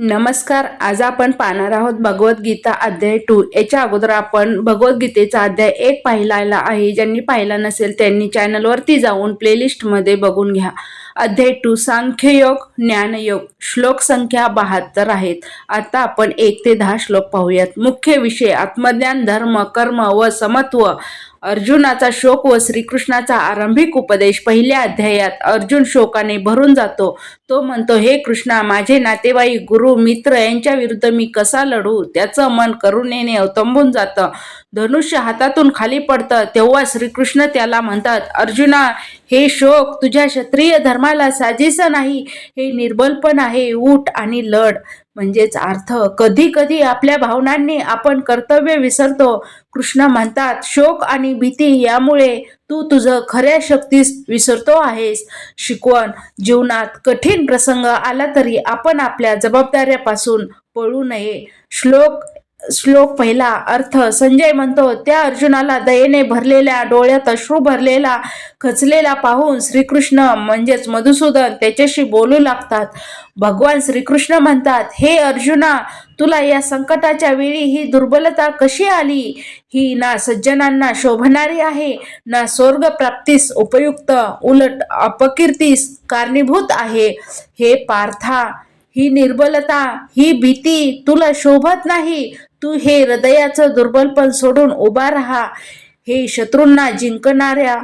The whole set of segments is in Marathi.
नमस्कार आज आपण पाहणार आहोत भगवद्गीता अध्याय टू याच्या अगोदर आपण भगवद्गीतेचा अध्याय एक पाहिलेला आहे. ज्यांनी पाहिला नसेल त्यांनी चॅनलवरती जाऊन प्लेलिस्टमध्ये बघून घ्या. अध्याय टू सांख्ययोग ज्ञानयोग श्लोक संख्या बहात्तर आहेत. आता आपण एक ते दहा श्लोक पाहूयात. मुख्य विषय आत्मज्ञान धर्म कर्म व समत्व. अर्जुनाचा शोक व श्रीकृष्णाचा आरंभिक उपदेश पहिल्या अध्यायात अर्जुन शोकाने भरून जातो. तो म्हणतो हे कृष्णा माझे नातेवाईक गुरु मित्र यांच्या विरुद्ध मी कसा लढू? त्याचं मन करुणेने अवतंबून जातं. धनुष्य हातातून खाली पडतं. तेव्हा श्रीकृष्ण त्याला म्हणतात अर्जुना हे शोक तुझ्या क्षत्रिय धर्माला साजेसं नाही. हे निर्बलपण आहे. उठ आणि लढ. म्हणजेच अर्थ कधी कधी आपल्या भावनांनी आपण कर्तव्य विसरतो. कृष्ण म्हणतात शोक आणि भीती यामुळे तू तुझं खऱ्या शक्तीस विसरतो आहेस. शिकवण जीवनात कठीण प्रसंग आला तरी आपण आपल्या जबाबदाऱ्यापासून पळू नये. श्लोक श्लोक पहिला अर्थ संजय म्हणतो त्या अर्जुनाला दयेने भरलेल्या डोळ्यात अश्रू भरलेला खचलेला पाहून श्रीकृष्ण म्हणजेच मधुसूदन त्याच्याशी बोलू लागतात. भगवान श्रीकृष्ण म्हणतात हे अर्जुना तुला या संकटाच्या वेळी ही दुर्बलता कशी आली? ही ना सज्जनांना शोभणारी आहे ना स्वर्ग प्राप्तीस उपयुक्त उलट अपकीर्तीस कारणीभूत आहे. हे पार्था ही निर्बलता ही भीती तुला शोभत नाही. तू हे हृदयाचं दुर्बलपण सोडून उभा राहा. हे शत्रूंना जिंकणाऱ्या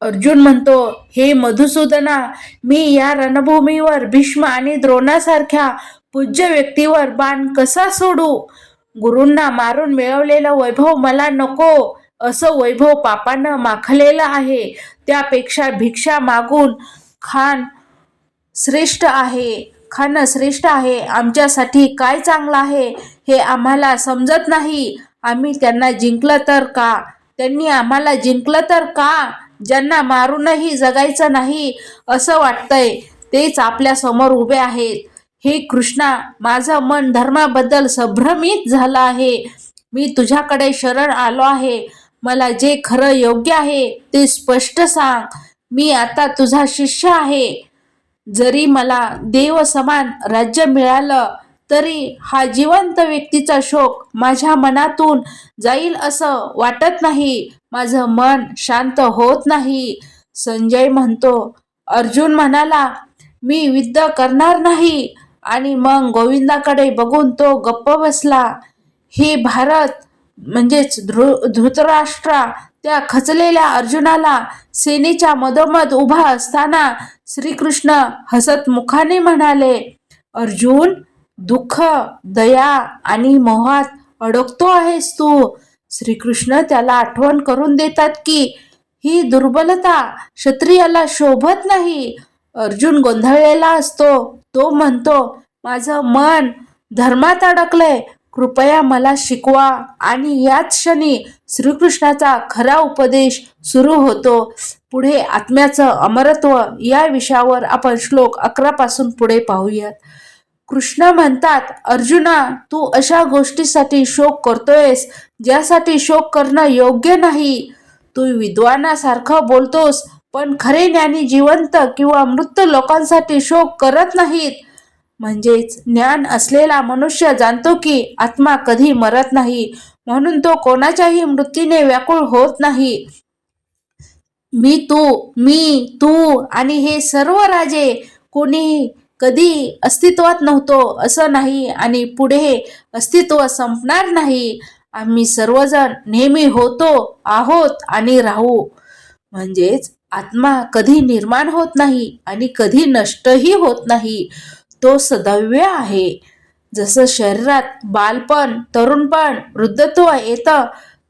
अर्जुन म्हणतो हे मधुसूदना मी या रणभूमीवर भीष्म आणि द्रोणासारख्या पूज्य व्यक्तीवर बाण कसा सोडू? गुरूंना मारून मिळवलेलं वैभव मला नको. असं वैभव पापानं माखलेलं आहे. त्यापेक्षा भिक्षा मागून खान श्रेष्ठ आहे. खाणं श्रेष्ठ आहे. आमच्यासाठी काय चांगलं आहे हे आम्हाला समजत नाही. आम्ही त्यांना जिंकलं तर का? त्यांनी आम्हाला जिंकलं तर का? ज्यांना मारूनही जगायचं नाही असं वाटतंय. तेच आपल्यासमोर उभे आहेत. हे कृष्णा माझं मन धर्माबद्दल संभ्रमित झालं आहे. मी तुझ्याकडे शरण आलो आहे. मला जे खरं योग्य आहे ते स्पष्ट सांग. मी आता तुझा शिष्य आहे. जरी मला देव समान राज्य मिळालं तरी हा जिवंत व्यक्तीचा शोक माझ्या मनातून जाईल असं वाटत नाही. माझं मन शांत होत नाही. संजय म्हणतो अर्जुन म्हणाला मी युद्ध करणार नाही. आणि मग गोविंदाकडे बघून तो गप्प बसला. हे भारत म्हणजेच धृ धृतराष्ट्रा त्या खचलेल्या अर्जुनाला सेनेच्या मधोमध उभा असताना श्रीकृष्ण हसत मुखाने म्हणाले अर्जुन दुःख दया आणि मोहात अडकतो आहेस तू. श्रीकृष्ण त्याला आठवण करून देतात की ही दुर्बलता क्षत्रियाला शोभत नाही. अर्जुन गोंधळलेला असतो. तो म्हणतो माझं मन धर्मात अडकलंय. कृपया मला शिकवा. आणि याच क्षणी श्रीकृष्णाचा खरा उपदेश सुरू होतो. पुढे आत्म्याचं अमरत्व या विषयावर आपण श्लोक अकरापासून पुढे पाहूयात. कृष्ण म्हणतात अर्जुना तू अशा गोष्टीसाठी शोक करतोयस ज्यासाठी शोक करणं योग्य नाही. तू विद्वानासारखं बोलतोस पण खरे ज्ञानी जिवंत किंवा मृत लोकांसाठी शोक करत नाहीत. म्हणजेच ज्ञान असलेला मनुष्य जाणतो की आत्मा कधी मरत नाही म्हणून तो कोणाच्याही मृत्यूने व्याकुळ होत नाही. मी तू मी तू आणि हे सर्व राजे कोणी कधी अस्तित्वात नव्हतो असं नाही आणि पुढे अस्तित्व संपणार नाही. आम्ही सर्वजण नेहमी होतो आहोत आणि राहू. म्हणजेच आत्मा कधी निर्माण होत नाही आणि कधी नष्टही होत नाही. तो सदैव आहे. जसं शरीरात बालपण तरुणपण वृद्धत्व येतं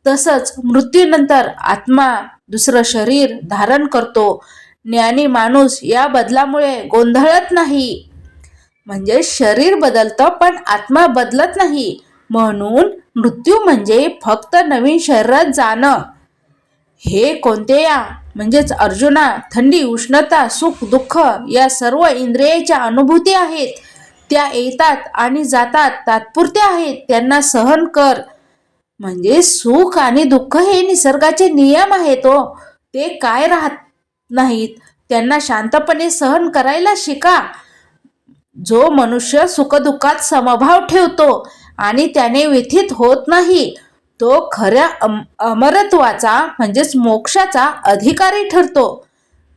तसंच मृत्यूनंतर आत्मा दुसरं शरीर धारण करतो. ज्ञानी माणूस या बदलामुळे गोंधळत नाही. म्हणजे शरीर बदलतं पण आत्मा बदलत नाही. म्हणून मृत्यू म्हणजे फक्त नवीन शरीरात जाणं. हे कोणतेया म्हणजेच अर्जुना थंडी उष्णता सुख दुःख या सर्व इंद्रियाच्या अनुभूती आहेत. त्या येतात आणि जातात तात्पुरत्या आहेत. त्यांना सहन कर. म्हणजे सुख आणि दुःख हे निसर्गाचे नियम आहेत हो. ते काय राहत नाहीत? त्यांना शांतपणे सहन करायला शिका. जो मनुष्य सुखदुःखात समभाव ठेवतो आणि त्याने व्यथित होत नाही तो खऱ्या अम अमरत्वाचा म्हणजेच मोक्षाचा अधिकारी ठरतो.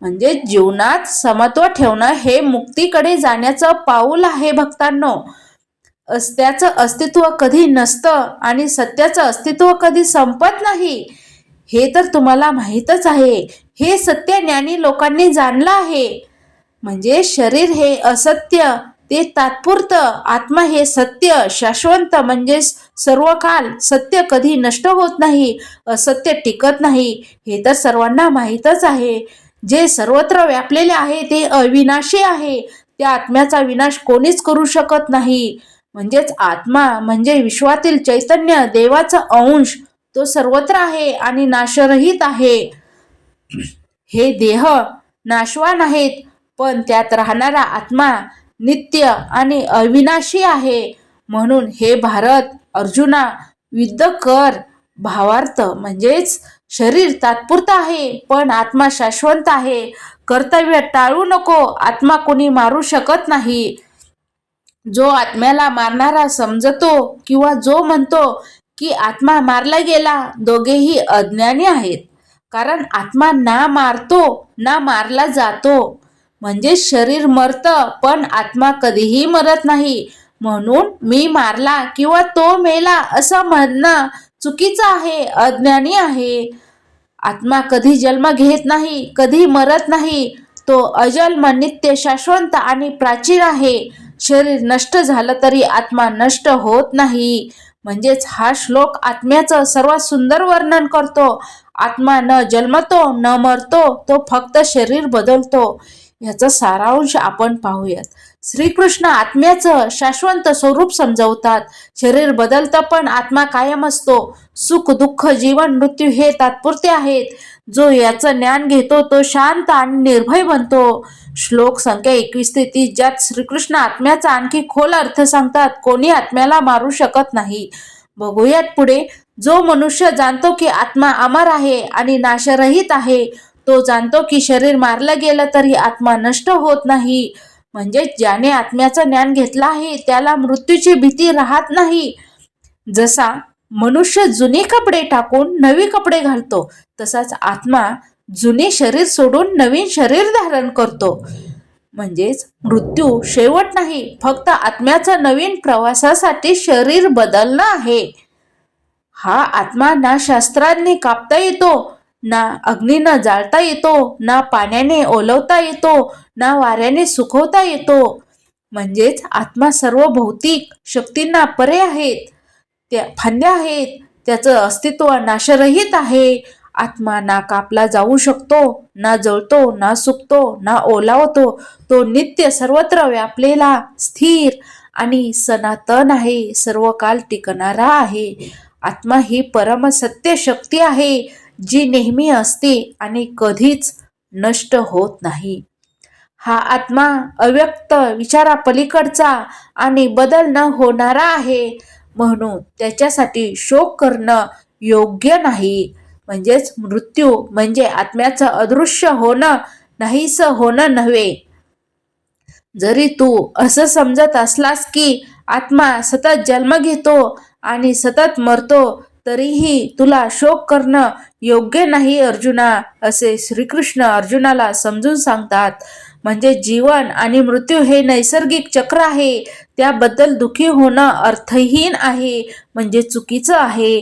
म्हणजे जीवनात समत्व ठेवणं हे मुक्तीकडे जाण्याचं पाऊल आहे भक्तांनो. असत्याचं अस्तित्व कधी नसतं आणि सत्याचं अस्तित्व कधी संपत नाही हे तर तुम्हाला माहीतच आहे. हे सत्य ज्ञानी लोकांनी जाणलं आहे. म्हणजे शरीर हे असत्य ते तात्पुरतं आत्मा हे सत्य शाश्वत म्हणजेच सर्व काल सत्य कधी नष्ट होत नाही असत्य टिकत नाही हे तर सर्वांना माहीतच आहे. जे सर्वत्र व्यापलेले आहे ते अविनाशी आहे. त्या आत्म्याचा विनाश कोणीच करू शकत नाही. म्हणजेच आत्मा म्हणजे विश्वातील चैतन्य देवाचा अंश तो सर्वत्र आहे आणि नाशरहित आहे. हे देह नाशवान आहेत पण त्यात राहणारा आत्मा नित्य आणि अविनाशी आहे. म्हणून हे भारत अर्जुना युद्ध कर. भावार्थ म्हणजेच शरीर तात्पुरतं आहे पण आत्मा शाश्वत आहे. कर्तव्य टाळू नको आत्मा कोणी मारू शकत नाही. जो आत्म्याला मारणारा समजतो किंवा जो म्हणतो की आत्मा मारला गेला दोघेही अज्ञानी आहेत. कारण आत्मा ना मारतो ना मारला जातो. म्हणजे शरीर मरतं पण आत्मा कधीही मरत नाही. म्हणून मी मारला किंवा तो मेला असं म्हणणं चुकीचं आहे अज्ञानी आहे. आत्मा कधी जन्म घेत नाही कधी मरत नाही. तो अजन्म नित्य शाश्वत आणि प्राचीन आहे. शरीर नष्ट झालं तरी आत्मा नष्ट होत नाही. म्हणजेच हा श्लोक आत्म्याचं सर्वात सुंदर वर्णन करतो. आत्मा न जन्मतो न मरतो तो फक्त शरीर बदलतो. याचा सारांश आपण पाहूयात. श्रीकृष्ण आत्म्याचं शाश्वत स्वरूप समजवतात. शरीर बदलतं पण आत्मा कायम असतो. सुख दुःख जीवन मृत्यू हे तात्पुरते आहेत. जो याचं ज्ञान घेतो तो शांत आणि निर्भय बनतो. श्लोक संख्या एकवीस ते तीस ज्यात श्रीकृष्ण आत्म्याचा आणखी खोल अर्थ सांगतात कोणी आत्म्याला मारू शकत नाही. बघूयात पुढे. जो मनुष्य जाणतो की आत्मा अमर आहे आणि नाशरहित आहे तो जाणतो की शरीर मारलं गेलं तरी आत्मा नष्ट होत नाही. म्हणजे ज्याने आत्म्याचं ज्ञान घेतलं आहे त्याला मृत्यूची भीती राहत नाही. जसा मनुष्य जुने कपडे टाकून नवी कपडे घालतो तसाच आत्मा जुने शरीर सोडून नवीन शरीर धारण करतो. म्हणजेच मृत्यू शेवट नाही फक्त आत्म्याचा नवीन प्रवासासाठी शरीर बदलणं आहे. हा आत्मा ना शास्त्रांनी कापता येतो ना अग्नीनं जाळता येतो ना पाण्याने ओलवता येतो ना वाऱ्याने सुकवता येतो. म्हणजेच आत्मा सर्व भौतिक शक्तींना परे आहेत. त्या फांद्या आहेत. त्याचं अस्तित्व नाशरहित आहे. आत्मा ना कापला जाऊ शकतो ना जळतो ना सुकतो ना ओलावतो. तो नित्य सर्वत्र व्यापलेला स्थिर आणि सनातन आहे. सर्व काल टिकणारा आहे. आत्मा ही परमसत्य शक्ती आहे. जी नेहमी असते आणि कधीच नष्ट होत नाही. हा आत्मा अव्यक्त विचारापलीकडचा आणि बदल न होणारा आहे म्हणून त्याच्यासाठी शोक करणं योग्य नाही. म्हणजेच मृत्यू म्हणजे आत्म्याचं अदृश्य होणं नाहीस होणं नव्हे. जरी तू असं समजत असलास की आत्मा सतत जन्म घेतो आणि सतत मरतो तरीही तुला शोक करणं योग्य नाही अर्जुना असे श्रीकृष्ण अर्जुनाला समजून सांगतात. म्हणजे जीवन आणि मृत्यू हे नैसर्गिक चक्र आहे. त्याबद्दल दुखी होणं अर्थहीन आहे म्हणजे चुकीचं आहे.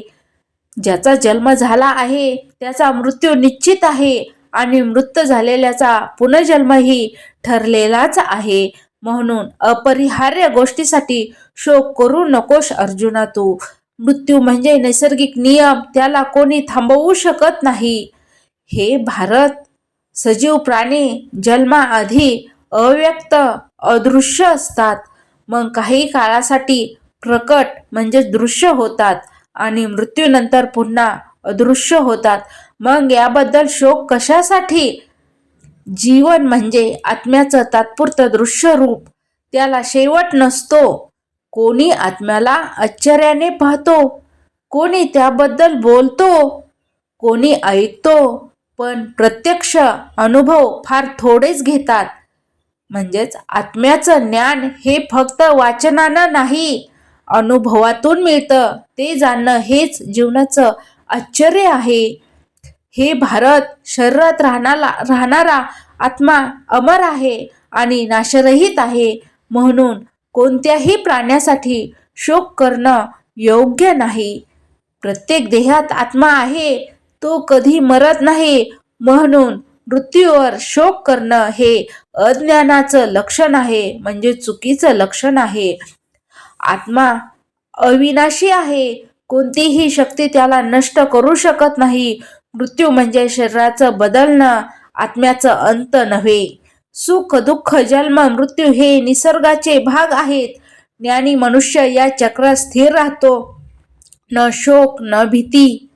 ज्याचा जन्म झाला आहे त्याचा मृत्यू निश्चित आहे आणि मृत झालेल्याचा पुनर्जन्मही ठरलेलाच आहे. म्हणून अपरिहार्य गोष्टीसाठी शोक करू नकोस अर्जुना तू. मृत्यू म्हणजे नैसर्गिक नियम त्याला कोणी थांबवू शकत नाही. हे भारत सजीव प्राणी जन्माआधी अव्यक्त अदृश्य असतात. मग काही काळासाठी प्रकट म्हणजे दृश्य होतात आणि मृत्यूनंतर पुन्हा अदृश्य होतात. मग याबद्दल शोक कशासाठी? जीवन म्हणजे आत्म्याचं तात्पुरतं दृश्य रूप त्याला शेवट नसतो. कोणी आत्म्याला आश्चर्याने पाहतो? कोणी त्याबद्दल बोलतो? कोणी ऐकतो? पण प्रत्यक्ष अनुभव फार थोडेच घेतात. म्हणजेच आत्म्याचं ज्ञान हे फक्त वाचनानं नाही अनुभवातून मिळतं. ते जाणणं हेच जीवनाचं आश्चर्य आहे. हे भारत शरीरात राहणारा राहणारा आत्मा अमर आहे आणि नाशरहित आहे म्हणून कोणत्याही प्राण्यासाठी शोक करणं योग्य नाही. प्रत्येक देहात आत्मा आहे तो कधी मरत नाही म्हणून मृत्यूवर शोक करणं हे अज्ञानाचं लक्षण आहे म्हणजे चुकीचं लक्षण आहे. आत्मा अविनाशी आहे कोणतीही शक्ती त्याला नष्ट करू शकत नाही. मृत्यू म्हणजे शरीराचं बदलणं आत्म्याचं अंत नव्हे. सुख दुःख जन्म मृत्यू हे निसर्गाचे भाग आहेत. ज्ञानी मनुष्य या चक्रात स्थिर राहतो. न शोक न भीती.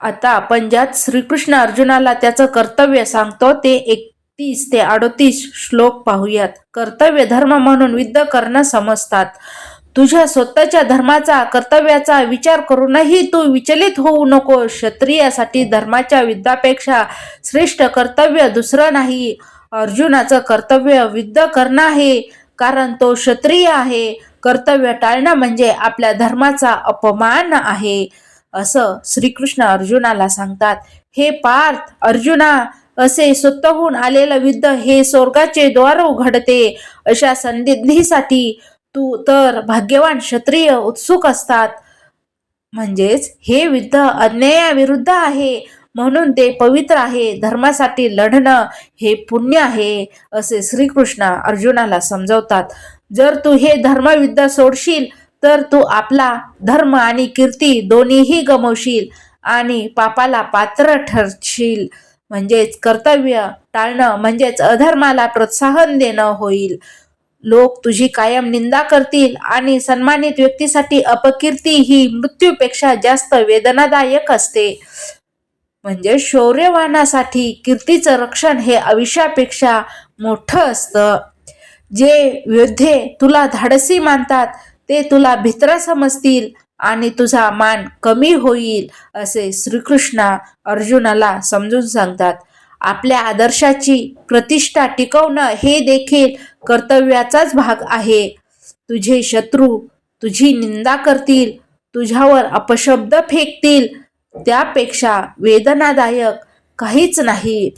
आता आपण ज्यात श्रीकृष्ण अर्जुनाला त्याचं कर्तव्य सांगतो ते एकतीस ते अडोतीस श्लोक पाहूयात. कर्तव्य धर्म म्हणून विद्ध करणं समजतात. तुझ्या स्वतःच्या धर्माचा कर्तव्याचा विचार करूनही तू विचलित होऊ नको. क्षत्रियासाठी धर्माच्या विद्यापेक्षा श्रेष्ठ कर्तव्य दुसरं नाही. अर्जुनाचं कर्तव्य विद्ध करणं आहे. कारण तो क्षत्रिय आहे. कर्तव्य टाळणं म्हणजे आपल्या धर्माचा अपमान आहे. असं श्रीकृष्ण अर्जुनाला सांगतात. हे पार्थ अर्जुना असे स्वतःहून आलेलं विद्ध हे स्वर्गाचे द्वार उघडते. अशा संधीसाठी तू तर भाग्यवान क्षत्रिय उत्सुक असतात. म्हणजेच हे विद्ध अन्यायाविरुद्ध आहे. म्हणून ते पवित्र आहे धर्मासाठी लढणं हे पुण्य आहे असे श्रीकृष्ण अर्जुनाला समजवतात. जर तू हे धर्मविद्ध सोडशील तर तू आपला धर्म आणि कीर्ती दोन्हीही गमवशील आणि पापाला पात्र ठरशील. म्हणजेच कर्तव्य टाळणं म्हणजेच अधर्माला प्रोत्साहन देणं होईल. लोक तुझी कायम निंदा करतील आणि सन्मानित व्यक्तीसाठी अपकीर्ती ही मृत्यूपेक्षा जास्त वेदनादायक असते. म्हणजे शौर्यवानासाठी कीर्तीचं रक्षण हे आयुष्यापेक्षा मोठं असतं. जे योद्धे तुला धाडसी मानतात ते तुला भित्र समजतील आणि तुझा मान कमी होईल असे श्रीकृष्ण अर्जुनाला समजून सांगतात. आपल्या आदर्शाची प्रतिष्ठा टिकवणं हे देखील कर्तव्याचाच भाग आहे. तुझे शत्रू तुझी निंदा करतील तुझ्यावर अपशब्द फेकतील त्यापेक्षा वेदनादायक काहीच नाही.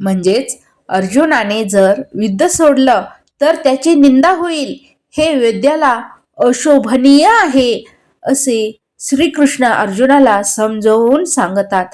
म्हणजेच अर्जुनाने जर युद्ध सोडलं तर त्याची निंदा होईल. हे वेद्याला अशोभनीय आहे असे श्रीकृष्ण अर्जुनाला समजवून सांगतात.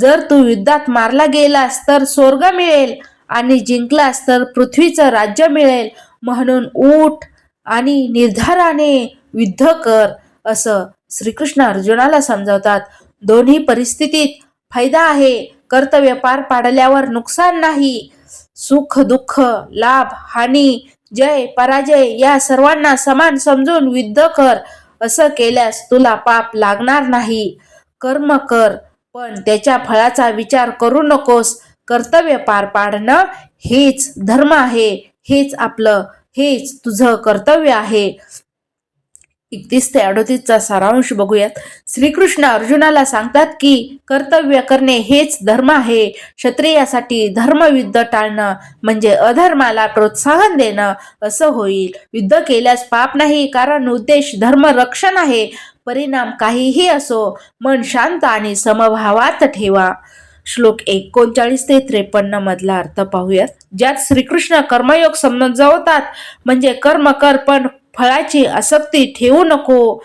जर तू युद्धात मारला गेलास तर स्वर्ग मिळेल आणि जिंकलास तर पृथ्वीचं राज्य मिळेल. म्हणून ऊठ आणि निर्धाराने युद्ध कर असं श्रीकृष्ण अर्जुनाला समजावतात दोन्ही परिस्थितीत फायदा आहे. कर्तव्य पार पाडल्यावर नुकसान नाही. सुख दुःख लाभ हानी जय पराजय या सर्वांना समान समजून युद्ध कर. असं केल्यास तुला पाप लागणार नाही. कर्म कर पण त्याच्या फळाचा विचार करू नकोस. कर्तव्य पार पाडणं हेच धर्म आहे. हेच आपलं हेच तुझं कर्तव्य आहे. एकतीस ते अडोतीसचा सारांश बघूयात. श्रीकृष्ण अर्जुनाला सांगतात की कर्तव्य करणे हेच धर्म आहे. क्षत्रियासाठी धर्मयुद्ध टाळणं म्हणजे अधर्माला प्रोत्साहन देणं असं होईल. युद्ध केल्यास पाप नाही कारण उद्देश धर्म रक्षण आहे. परिणाम काहीही असो मन शांत आणि समभावात ठेवा. श्लोक एकोणचाळीस ते त्रेपन्न मधला अर्थ पाहूयात. ज्यात श्रीकृष्ण कर्मयोग समजवतात म्हणजे कर्म कर पण फळाची आसक्ती ठेवू नको.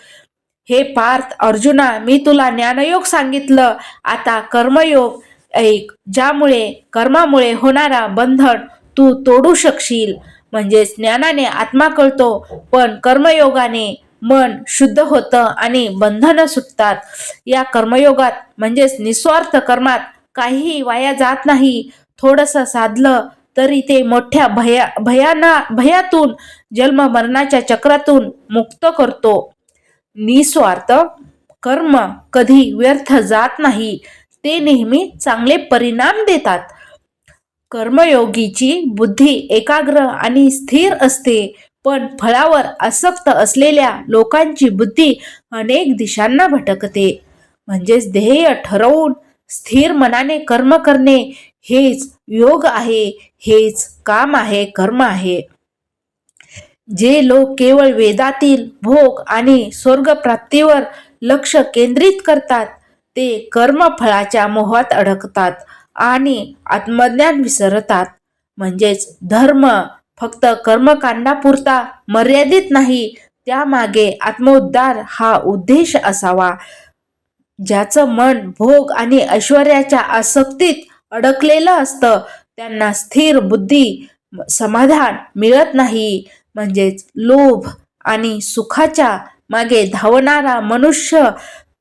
हे पार्थ अर्जुना मी तुला ज्ञानयोग सांगितलं. आता कर्मयोग ऐक ज्यामुळे कर्मामुळे होणारा बंधन तू तोडू शकशील. म्हणजेच ज्ञानाने आत्मा कळतो पण कर्मयोगाने मन शुद्ध होतं आणि बंधनं सुटतात. या कर्मयोगात म्हणजेच निस्वार्थ कर्मात काहीही वाया जात नाही. थोडंसं साधलं तरी ते मोठ्या भया भयाना भयातून जन्म मरणाच्या चक्रातून मुक्त करतो. निस्वार्थ कर्म कधी व्यर्थ जात नाही ते नेहमी चांगले परिणाम देतात. कर्मयोगीची बुद्धी एकाग्र आणि स्थिर असते पण फळावर आसक्त असलेल्या लोकांची बुद्धी अनेक दिशांना भटकते. म्हणजेच ध्येय ठरवून स्थिर मनाने कर्म करणे हेच योग आहे हेच काम आहे कर्म आहे. जे लोक केवळ वेदातील भोग आणि स्वर्गप्राप्तीवर लक्ष केंद्रित करतात ते कर्मफळाच्या मोहात अडकतात आणि आत्मज्ञान विसरतात. म्हणजेच धर्म फक्त कर्मकांडापुरता मर्यादित नाही त्यामागे आत्मोद्धार हा उद्देश असावा. ज्याचं मन भोग आणि ऐश्वर्याच्या आसक्तीत अडकलेलं असतं. त्यांना स्थिर बुद्धी समाधान मिळत नाही. म्हणजेच लोभ आणि सुखाच्या मागे धावणारा मनुष्य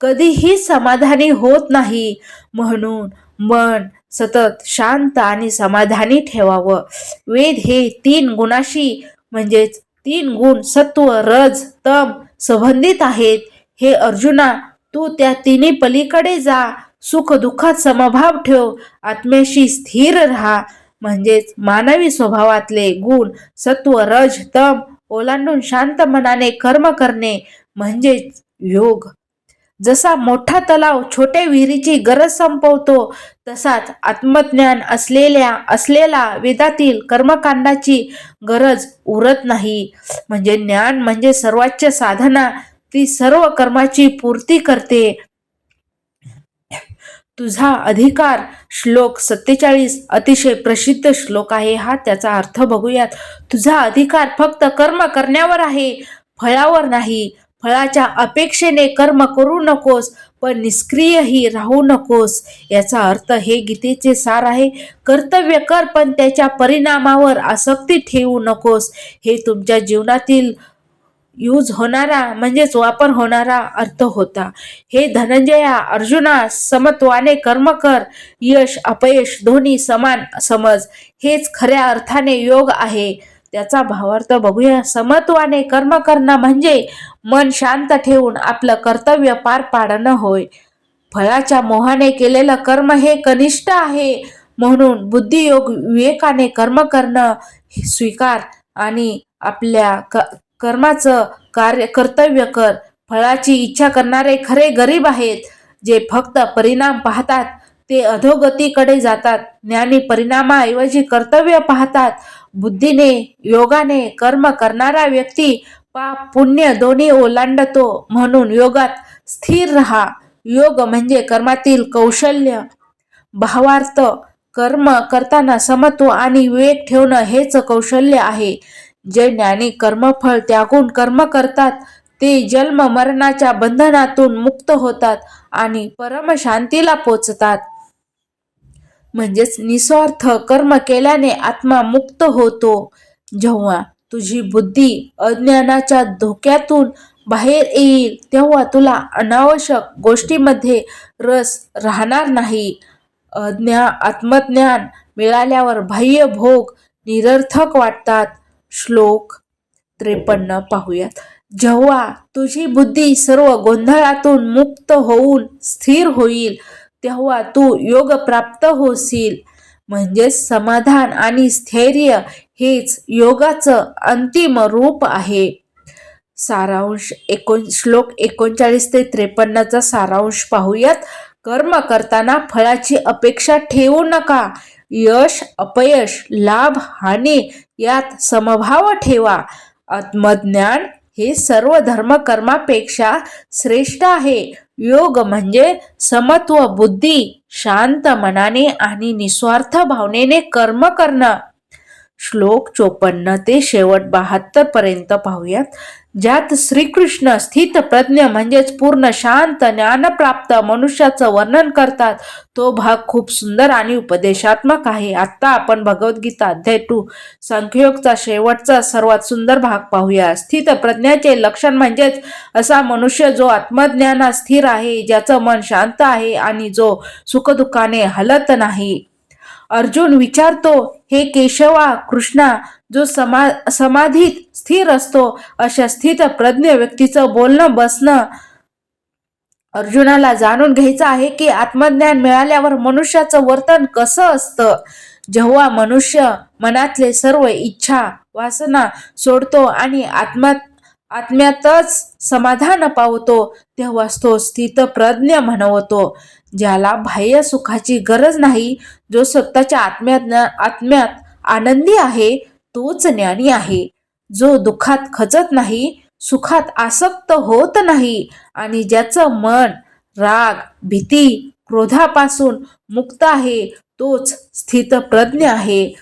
कधीही समाधानी होत नाही. म्हणून मन सतत शांत आणि समाधानी ठेवावं. वेद हे तीन गुणाशी म्हणजेच तीन गुण सत्व रज तम संबंधित आहेत. हे अर्जुना तू त्या तिन्ही पलीकडे जा. सुख दुःखात समभाव ठेव आत्म्याशी स्थिर राहा. म्हणजेच मानवी स्वभावातले गुण सत्व रज तम ओलांडून शांत मनाने कर्म करणे म्हणजेच योग. जसा मोठा तलाव छोट्या विहिरीची गरज संपवतो तसाच आत्मज्ञान असलेल्या असलेला वेदातील कर्मकांडाची गरज उरत नाही. म्हणजे ज्ञान म्हणजे सर्वोच्च साधना ती सर्व कर्माची पूर्ती करते. तुझा अधिकार श्लोक सत्तेचाळीस अतिशय प्रसिद्ध श्लोक आहे हा त्याचा अर्थ बघूयात. तुझा अधिकार फक्त कर्म करण्यावर आहे फळावर नाही. फळाच्या अपेक्षेने कर्म करू नकोस पण निष्क्रियही राहू नकोस. याचा अर्थ हे गीतेचे सार आहे कर्तव्य कर पण त्याच्या परिणामावर आसक्ती ठेवू नकोस. हे तुमच्या जीवनातील यूज होणारा म्हणजेच वापर होणारा अर्थ होता. हे धनंजया अर्जुना समत्वाने कर्म कर यश अपयश दोन्ही समान समज. हेच खऱ्या अर्थाने योग आहे. त्याचा भावार्थ बघूया. समत्वाने कर्म करणं म्हणजे मन शांत ठेवून आपलं कर्तव्य पार पाडणं होय. फळाच्या मोहाने केलेलं कर्म हे कनिष्ठ आहे. म्हणून बुद्धियोग विवेकाने कर्म करणं स्वीकार आणि आपल्या क कर्माचं कार्य कर्तव्य कर. फळाची इच्छा करणारे खरे गरीब आहेत जे फक्त परिणाम पाहतात ते अधोगतीकडे जातात. ज्ञानी परिणामाऐवजी कर्तव्य पाहतात. बुद्धीने योगाने कर्म करणारा व्यक्ती पाप पुण्य दोन्ही ओलांडतो म्हणून योगात स्थिर राहा. योग म्हणजे कर्मातील कौशल्य. भावार्थ कर्म करताना समत्व आणि विवेक ठेवणं हेच कौशल्य आहे. जे ज्ञानी कर्मफळ त्यागून कर्म करतात ते जन्म मरणाच्या बंधनातून मुक्त होतात आणि परमशांतीला पोचतात. म्हणजेच निस्वार्थ कर्म केल्याने आत्मा मुक्त होतो. जेव्हा तुझी बुद्धी अज्ञानाच्या धोक्यातून बाहेर येईल तेव्हा तुला अनावश्यक गोष्टीमध्ये रस राहणार नाही. अज्ञा आत्मज्ञान मिळाल्यावर बाह्य भोग निरर्थक वाटतात. श्लोक त्रेपन्न पाहूयात. जेव्हा तुझी बुद्धी सर्व गोंधळातून मुक्त होऊन स्थिर होईल तेव्हा तू योग प्राप्त होशील. म्हणजेच समाधान आणि स्थैर्य हेच योगाचं अंतिम रूप आहे. सारांश एकोण श्लोक एकोणचाळीस ते त्रेपन्नचा सारांश पाहूयात. कर्म करताना फळाची अपेक्षा ठेवू नका. यश अपयश लाभ हानी यात समभाव ठेवा. आत्मज्ञान हे सर्व धर्मकर्मापेक्षा श्रेष्ठ आहे. योग म्हणजे समत्व बुद्धी शांत मनाने आणि निस्वार्थ भावनेने कर्म करणं. श्लोक चोपन्न ते शेवट बहात्तर पर्यंत पाहूयात. ज्यात श्रीकृष्ण स्थित प्रज्ञ म्हणजेच पूर्ण शांत ज्ञानप्राप्त मनुष्याचं वर्णन करतात तो भाग खूप सुंदर आणि उपदेशात्मक आहे. आत्ता आपण भगवद्गीता अध्याय टू संख्योगचा शेवटचा सर्वात सुंदर भाग पाहूया. स्थित प्रज्ञाचे लक्षण म्हणजेच असा मनुष्य जो आत्मज्ञानात स्थिर आहे ज्याचं मन शांत आहे आणि जो सुखदुःखाने हलत नाही. अर्जुन विचारतो हे केशवा कृष्णा जो समा समाधीत स्थिर असतो अशा स्थित प्रज्ञ व्यक्तीचं बोलणं बसणं अर्जुनाला जाणून घ्यायचं आहे की आत्मज्ञान मिळाल्यावर मनुष्याचं वर्तन कसं असतं? जेव्हा मनुष्य मनातले सर्व इच्छा वासना सोडतो आणि आत्मा आत्म्यातच समाधान पावतो तेव्हाच तो स्थितप्रज्ञ म्हणवतो ज्याला बाह्य सुखाची गरज नाही जो स्वतःच्या आत्म्यात आत्म्यात आनंदी आहे तोच ज्ञानी आहे. जो दुःखात खचत नाही सुखात आसक्त होत नाही आणि ज्याचं मन राग भीती क्रोधापासून मुक्त आहे तोच स्थितप्रज्ञ आहे.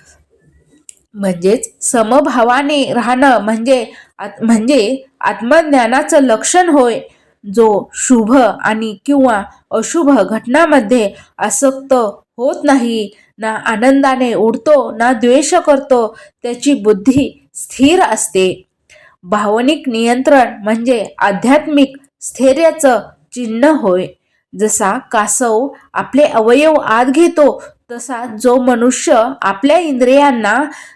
म्हणजेच समभावाने राहणं म्हणजे आत- म्हणजे आत्मज्ञानाचं लक्षण होय. जो शुभ आणि किंवा अशुभ घटनामध्ये आसक्त होत नाही ना आनंदाने उडतो ना द्वेष करतो त्याची बुद्धी स्थिर असते. भावनिक नियंत्रण म्हणजे आध्यात्मिक स्थैर्याचं चिन्ह होय. जसा कासव आपले अवयव आत घेतो तसा जो मनुष्य आपल्या इंद्रियांना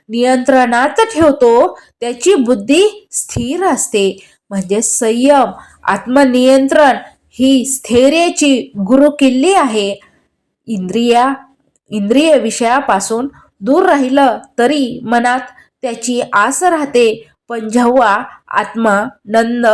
नियंत्रणात ठेवतो त्याची बुद्धी स्थिर असते. म्हणजे संयम आत्मनियंत्रण ही स्थैर्याची गुरुकिल्ली आहे. इंद्रिया इंद्रिय विषयापासून दूर राहिलं तरी मनात त्याची आस राहते. पण जेव्हा आत्मा नंद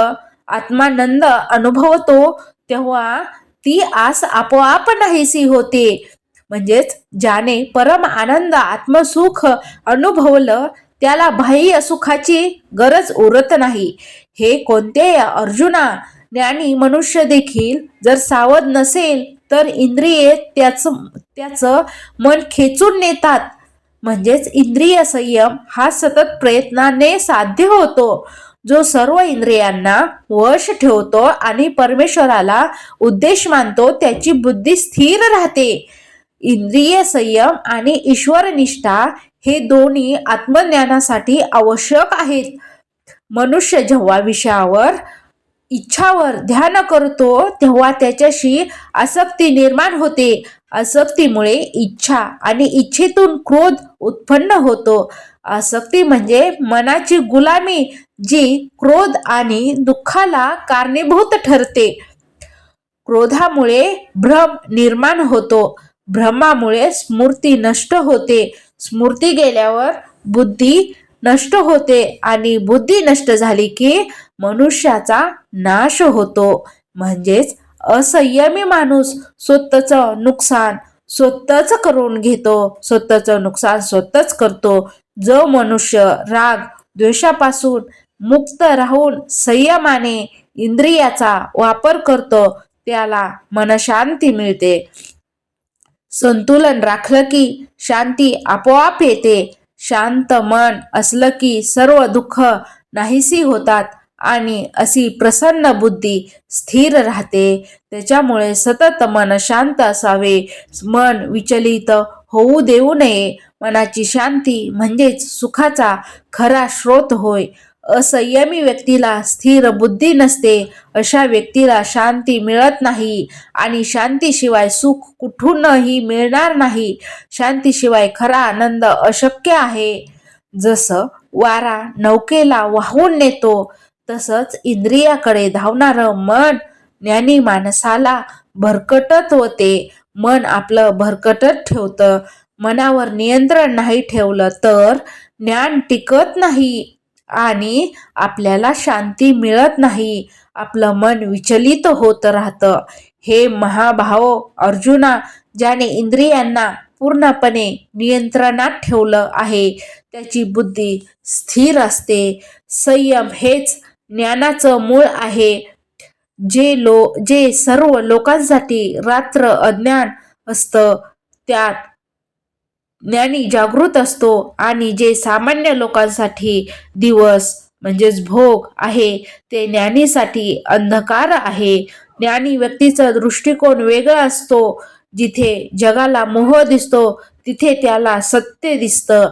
आत्मानंद अनुभवतो तेव्हा ती आस आपोआप नाहीसी होते. म्हणजेच ज्याने परम आनंद आत्मसुख अनुभवलं त्याला बाह्य सुखाची गरज उरत नाही. हे कोणते अर्जुना. ज्ञानी मनुष्य देखील जर सावध नसेल तर इंद्रिये त्याचं त्याचं मन खेचून नेतात. म्हणजेच इंद्रिय संयम हा सतत प्रयत्नाने साध्य होतो. जो सर्व इंद्रियांना वश ठेवतो आणि परमेश्वराला उद्देश मानतो त्याची बुद्धी स्थिर राहते. इंद्रिय संयम आणि ईश्वरनिष्ठा हे दोन्ही आत्मज्ञानासाठी आवश्यक आहेत. मनुष्य जेव्हा विषयावर इच्छावर ध्यान करतो तेव्हा त्याच्याशी आसक्ती निर्माण होते. आसक्तीमुळे इच्छा आणि इच्छेतून क्रोध उत्पन्न होतो. आसक्ती म्हणजे मनाची गुलामी जी क्रोध आणि दुःखाला कारणीभूत ठरते. क्रोधामुळे भ्रम निर्माण होतो. भ्रमामुळे स्मृती नष्ट होते. स्मृती गेल्यावर बुद्धी नष्ट होते आणि बुद्धी नष्ट झाली की मनुष्याचा नाश होतो. म्हणजेच असंयमी माणूस स्वतःचं नुकसान स्वतःच करून घेतो. स्वतःचं नुकसान स्वतःच करतो. जो मनुष्य राग द्वेषापासून मुक्त राहून संयमाने इंद्रियाचा वापर करतो त्याला मनशांती मिळते. संतुलन राखलं की शांती आपोआप येते. शांत मन असलं की सर्व दुःख नाहीसी होतात आणि अशी प्रसन्न बुद्धी स्थिर राहते. त्याच्यामुळे सतत मन शांत असावे. मन विचलित होऊ देऊ नये. मनाची शांती म्हणजेच सुखाचा खरा स्रोत होय. असंयमी व्यक्तीला स्थिर बुद्धी नसते अशा व्यक्तीला शांती मिळत नाही आणि शांतीशिवाय सुख कुठूनही मिळणार नाही. शांतीशिवाय खरा आनंद अशक्य आहे. जसं वारा नौकेला वाहून नेतो तसंच इंद्रियाकडे धावणारं मन ज्ञानी माणसाला भरकटत होते. मन आपलं भरकटत ठेवतं. मनावर नियंत्रण नाही ठेवलं तर ज्ञान टिकत नाही. आणि आपल्याला शांती मिळत नाही. आपलं मन विचलित होत राहतं. हे महाभाव अर्जुना ज्याने इंद्रियांना पूर्णपणे नियंत्रणात ठेवलं आहे त्याची बुद्धी स्थिर असते. संयम हेच ज्ञानाचं मूळ आहे. जे लो जे सर्व लोकांसाठी रात्र अज्ञान असतं त्यात ज्ञानी जागृत असतो आणि जे सामान्य लोकांसाठी दिवस म्हणजेच भोग आहे ते ज्ञानीसाठी अंधकार आहे. ज्ञानी व्यक्तीचा दृष्टिकोन वेगळा असतो. जिथे जगाला मोह दिसतो तिथे त्याला सत्य दिसतं.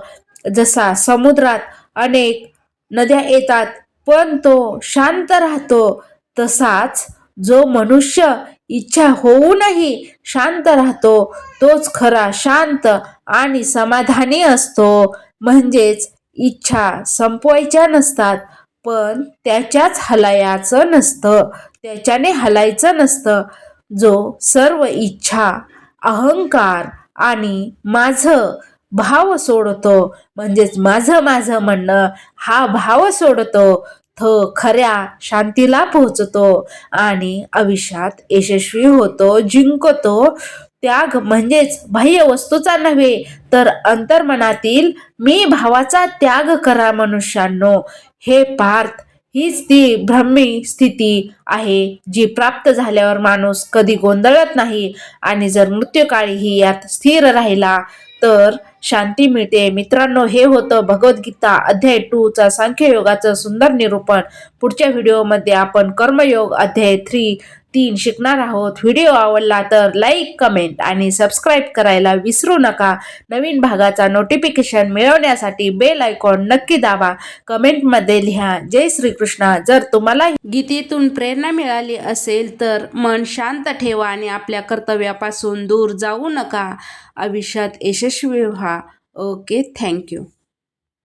जसा समुद्रात अनेक नद्या येतात पण तो शांत राहतो तसाच जो मनुष्य इच्छा होऊनही शांत राहतो. तोच खरा शांत आणि समाधानी असतो. म्हणजेच इच्छा संपवायच्या नसतात पण त्याच्याच हलायाचं नसतं. त्याच्याने हलायचं नसतं. जो सर्व इच्छा अहंकार आणि माझं भाव सोडतो म्हणजेच माझं माझं म्हणणं हा भाव सोडतो. थ खऱ्या शांतीला पोहोचतो आणि आयुष्यात यशस्वी होतो जिंकतो. त्याग म्हणजेच बाह्य वस्तूचा नव्हे तर अंतर्मनातील मी भावाचा त्याग करा मनुष्यांनो. हे पार्थ हीच ती भ्रमी स्थिती आहे जी प्राप्त झाल्यावर माणूस कधी गोंधळत नाही आणि जर मृत्यूकाळीही यात स्थिर राहिला तर शांती मिळते. मित्रांनो हे होतं भगवद्गीता अध्याय टू चा सांख्ययोगाचं सुंदर निरूपण. पुढच्या व्हिडिओमध्ये आपण कर्मयोग अध्याय थ्री तीन शिकणार आहोत. व्हिडिओ आवडला तर लाईक कमेंट आणि सबस्क्राईब करायला विसरू नका. नवीन भागाचा नोटिफिकेशन मिळवण्यासाठी बेल आयकॉन नक्की दाबा. कमेंटमध्ये लिहा जय श्रीकृष्ण जर तुम्हाला गीतेतून प्रेरणा मिळाली असेल तर मन शांत ठेवा आणि आपल्या कर्तव्यापासून दूर जाऊ नका. आयुष्यात यशस्वी व्हा. Okay thank you